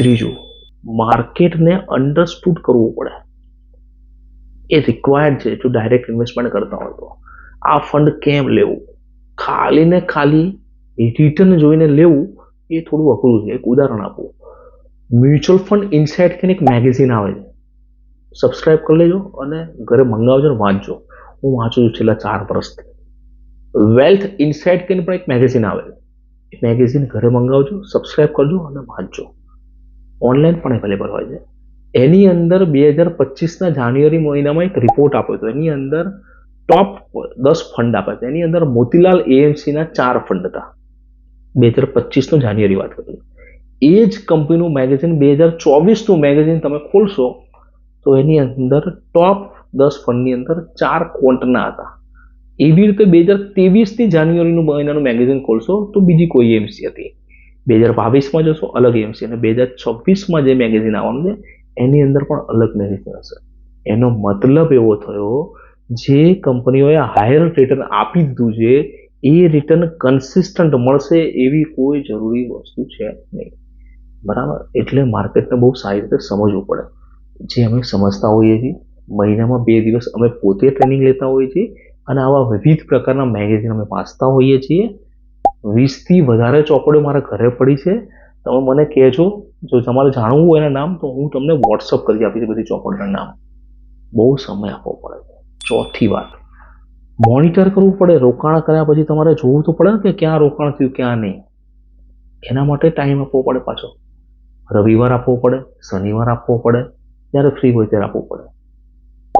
ત્રીજું, માર્કેટને અન્ડરસ્ટુડ કરવું પડે. એ રિક્વાયર્ડ છે, જો ડાયરેક્ટ ઇન્વેસ્ટમેન્ટ કરતા હોય તો. આ ફંડ કેમ લેવું? ખાલી ને ખાલી રિટર્ન જોઈને લેવું, એ થોડું અઘરું છે. એક ઉદાહરણ આપું. મ્યુચ્યુઅલ ફંડ ઇનસાઇડ કરીને એક મેગેઝિન આવે છે. સબસ્ક્રાઇબ કરી લેજો અને ઘરે મંગાવજો ને વાંચજો. હું વાંચું છું છેલ્લા ચાર વર્ષથી. વેલ્થ ઇનસાઇડ કરીને પણ એક મેગેઝિન આવે છે. મેગેઝિન ઘરે મંગાવજો સબસ્ક્રાઇબ કરજો અને વાંચજો. ઓનલાઈન પણ અવેલેબલ હોય છે. એની અંદર બે હજાર પચીસના જાન્યુઆરી મહિનામાં એક રિપોર્ટ આપ્યો હતો. એની અંદર ટોપ દસ ફંડ આપ્યા હતા. એની અંદર મોતીલાલ એએમસીના ચાર ફંડ હતા. બે હજાર પચીસનો જાન્યુઆરી વાત કરું એ જ કંપનીનું મેગેઝિન બે હજાર ચોવીસનું મેગેઝિન તમે ખોલશો, તો એની અંદર ટોપ દસ ફંડની અંદર ચાર કોન્ટના હતા. એવી રીતે બે હજાર ત્રેવીસની જાન્યુઆરીનું મહિનાનું મેગેઝિન ખોલશો, તો બીજી કોઈ એમસી હતી. બે હજાર બાવીસમાં જશો, અલગ એમસી અને બે હજાર છવ્વીસમાં જે મેગેઝિન આવવાનું છે, એની અંદર પણ અલગ મેગેઝિન હશે. એનો મતલબ એવો થયો, જે કંપનીઓએ હાયર રિટર્ન આપી દીધું છે, એ રિટર્ન કન્સિસ્ટન્ટ મળશે એવી કોઈ જરૂરી વસ્તુ છે નહીં. બરાબર? એટલે માર્કેટને બહુ સારી રીતે સમજવું પડે. જે અમે સમજતા હોઈએ છીએ, મહિનામાં બે દિવસ અમે પોતે ટ્રેનિંગ લેતા હોઈએ છીએ, અને આવા વિવિધ પ્રકારના મેગેઝિન અમે વાંચતા હોઈએ છીએ વીસથી વધારે ચોપડીઓ મારા ઘરે પડી છે. તમે મને કહેજો, જો તમારે જાણવું હોય એના નામ, તો હું તમને વોટ્સઅપ કરી આપીશ બધી ચોપડીના નામ. બહુ સમય આપવો પડે. ચોથી વાત. મોનિટર કરવું પડે, રોકાણ કર્યા પછી તમારે જોવું તો પડે ને કે ક્યાં રોકાણ થયું, ક્યાં નહીં. એના માટે ટાઈમ આપવો પડે પાછો. રવિવાર આપવો પડે, શનિવાર આપવો પડે, જ્યારે ફ્રી હોય ત્યારે આપવું પડે.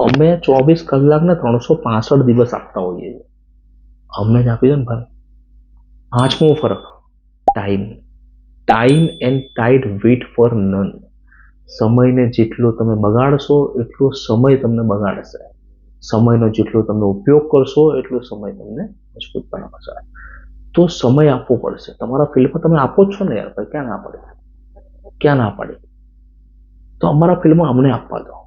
અમે ચોવીસ કલાકને ત્રણસો પાસઠ દિવસ આપતા હોઈએ છીએ. અમને જ આપી દો ને ભાઈ. પાંચમો ફરક time time and tide wait for none સમયને જેટલો તમે બગાડશો એટલો સમય તમને બગાડશે. સમયનો જેટલો તમે ઉપયોગ કરશો, એટલો સમય તમને મજબૂત બનાવશે તો સમય આપવો પડશે. તમારા ફિલ્ડમાં તમે આપો જ છો ને યાર ભાઈ, ક્યાં ના પડે? ક્યાં ના પડે? તો અમારા ફિલ્ડમાં અમને આપવા દો.